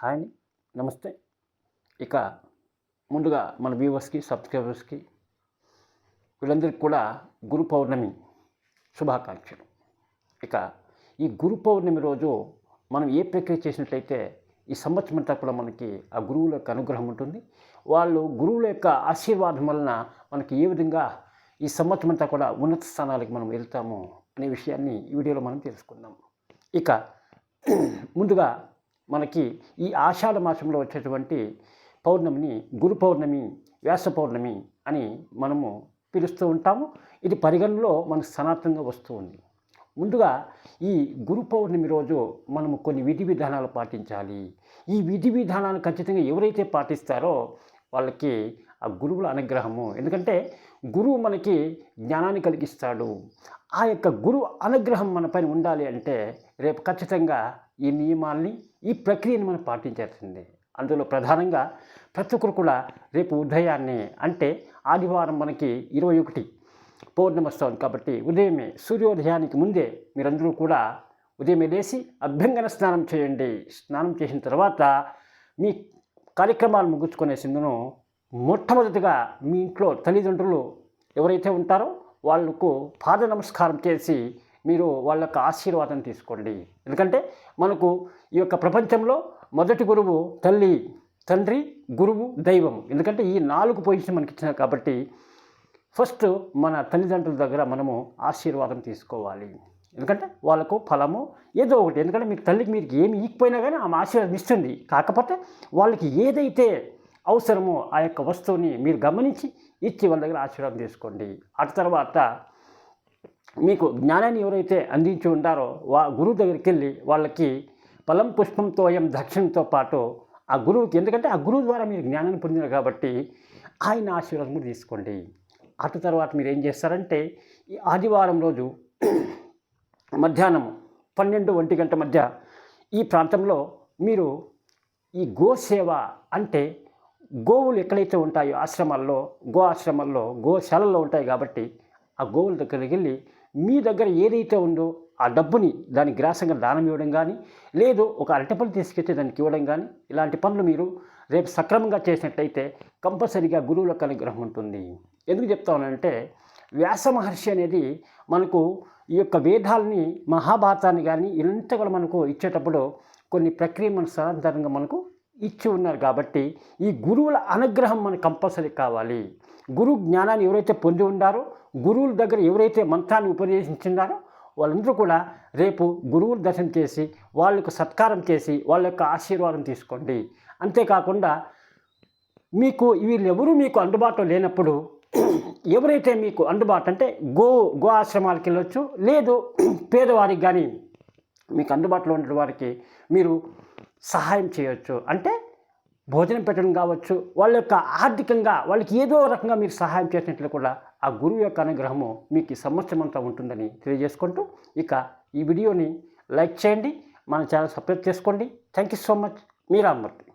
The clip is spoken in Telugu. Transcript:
హాయ్ అండి. నమస్తే. ఇక ముందుగా మన వ్యూవర్స్కి సబ్స్క్రైబర్స్కి వీళ్ళందరికీ కూడా గురు పౌర్ణమి శుభాకాంక్షలు. ఇక ఈ గురు పౌర్ణమి రోజు మనం ఏ ప్రక్రియ చేసినట్లయితే ఈ సంవత్సరం అంతా కూడా మనకి ఆ గురువుల యొక్క అనుగ్రహం ఉంటుంది. వాళ్ళు గురువుల యొక్క ఆశీర్వాదం వలన మనకి ఏ విధంగా ఈ సంవత్సరం అంతా కూడా ఉన్నత స్థానాలకు మనం వెళ్తాము అనే విషయాన్ని ఈ వీడియోలో మనం తెలుసుకుందాం. ఇక ముందుగా మనకి ఈ ఆషాఢ మాసంలో వచ్చేటువంటి పౌర్ణమిని గురు పౌర్ణమి వ్యాస పౌర్ణమి అని మనము పిలుస్తూ ఉంటాము. ఇది పరిగణలో మనకు సనాతనంగా వస్తూ ఉంది. ముందుగా ఈ గురు పౌర్ణమి రోజు మనము కొన్ని విధి విధానాలు పాటించాలి. ఈ విధి విధానాలు ఖచ్చితంగా ఎవరైతే పాటిస్తారో వాళ్ళకి ఆ గురువుల అనుగ్రహము. ఎందుకంటే గురువు మనకి జ్ఞానాన్ని కలిగిస్తాడు. ఆ యొక్క గురువు అనుగ్రహం మన పైన ఉండాలి అంటే రేపు ఖచ్చితంగా ఈ నియమాల్ని ఈ ప్రక్రియను మనం పాటించాల్సిందే. అందులో ప్రధానంగా ప్రతి ఒక్కరు కూడా రేపు ఉదయాన్నే అంటే ఆదివారం మనకి ఇరవై ఒకటి పౌర్ణమస్తవం కాబట్టి ఉదయమే సూర్యోదయానికి ముందే మీరందరూ కూడా ఉదయమే లేచి అభ్యంగన స్నానం చేయండి. స్నానం చేసిన తర్వాత మీ కార్యక్రమాలు ముగించుకునే సిందును మొట్టమొదటిగా మీ ఇంట్లో తల్లిదండ్రులు ఎవరైతే ఉంటారో వాళ్ళకు పాద నమస్కారం చేసి మీరు వాళ్ళ యొక్క ఆశీర్వాదం తీసుకోండి. ఎందుకంటే మనకు ఈ యొక్క ప్రపంచంలో మొదటి గురువు తల్లి తండ్రి గురువు దైవం. ఎందుకంటే ఈ నాలుగు పొజిషన్ మనకి ఇచ్చినారు కాబట్టి ఫస్ట్ మన తల్లిదండ్రుల దగ్గర మనము ఆశీర్వాదం తీసుకోవాలి. ఎందుకంటే వాళ్ళకు ఫలము ఏదో ఒకటి. ఎందుకంటే మీకు తల్లికి మీరు ఏమి ఈక్కిపోయినా కానీ ఆమె ఆశీర్వాదం ఇస్తుంది. కాకపోతే వాళ్ళకి ఏదైతే అవసరమో ఆ యొక్క వస్తువుని మీరు గమనించి ఇచ్చి వాళ్ళ దగ్గర ఆశీర్వాదం తీసుకోండి. అటు తర్వాత మీకు జ్ఞానాన్ని ఎవరైతే అందించి ఉంటారో వా గురువు దగ్గరికి వెళ్ళి వాళ్ళకి ఫలం పుష్పంతో ఏం దక్షిణతో పాటు ఆ గురువుకి ఎందుకంటే ఆ గురువు ద్వారా మీరు జ్ఞానాన్ని పొందినారు కాబట్టి ఆయన ఆశీర్వాదం కూడా తీసుకోండి. అటు తర్వాత మీరు ఏం చేస్తారంటే ఈ ఆదివారం రోజు మధ్యాహ్నం పన్నెండు ఒంటి గంట మధ్య ఈ ప్రాంతంలో మీరు ఈ గోసేవ అంటే గోవులు ఎక్కడైతే ఉంటాయో ఆశ్రమాల్లో గో ఆశ్రమాల్లో గోశాలల్లో ఉంటాయి కాబట్టి ఆ గోవుల దగ్గరికి వెళ్ళి మీ దగ్గర ఏదైతే ఉందో ఆ డబ్బుని దాని గ్రాసంగా దానం ఇవ్వడం కానీ లేదు ఒక అరటిపళ్ళు తీసుకెళ్తే దానికి ఇవ్వడం కానీ ఇలాంటి పనులు మీరు రేపు సక్రమంగా చేసినట్టయితే కంపల్సరిగా గురువులకు అనుగ్రహం ఉంటుంది. ఎందుకు చెప్తానంటే వ్యాస మహర్షి అనేది మనకు ఈ యొక్క వేదాలని మహాభారతాన్ని కానీ ఇలాంటి కూడా మనకు ఇచ్చేటప్పుడు కొన్ని ప్రక్రియ మన సాధారణంగా మనకు ఇచ్చి ఉన్నారు కాబట్టి ఈ గురువుల అనుగ్రహం మనకు కంపల్సరీ కావాలి. గురువు జ్ఞానాన్ని ఎవరైతే పొంది ఉండారో గురువుల దగ్గర ఎవరైతే మంత్రాన్ని ఉపదేశించున్నారో వాళ్ళందరూ కూడా రేపు గురువులు దర్శనం చేసి వాళ్ళకు సత్కారం చేసి వాళ్ళ యొక్క ఆశీర్వాదం తీసుకోండి. అంతేకాకుండా మీకు వీళ్ళెవరూ మీకు అందుబాటులో లేనప్పుడు ఎవరైతే మీకు అందుబాటు అంటే గో గో ఆశ్రమాలకు వెళ్ళొచ్చు లేదు పేదవారికి కానీ మీకు అందుబాటులో ఉన్న వారికి మీరు సహాయం చేయొచ్చు. అంటే భోజనం పెట్టడం కావచ్చు వాళ్ళ యొక్క ఆర్థికంగా వాళ్ళకి ఏదో రకంగా మీరు సహాయం చేసినట్లు కూడా ఆ గురువు యొక్క అనుగ్రహము మీకు ఈ సంవత్సరం అంతా ఉంటుందని తెలియజేసుకుంటూ ఇక ఈ వీడియోని లైక్ చేయండి మన ఛానల్ సబ్స్క్రైబ్ చేసుకోండి. Thank you so much. Meera Rammurthy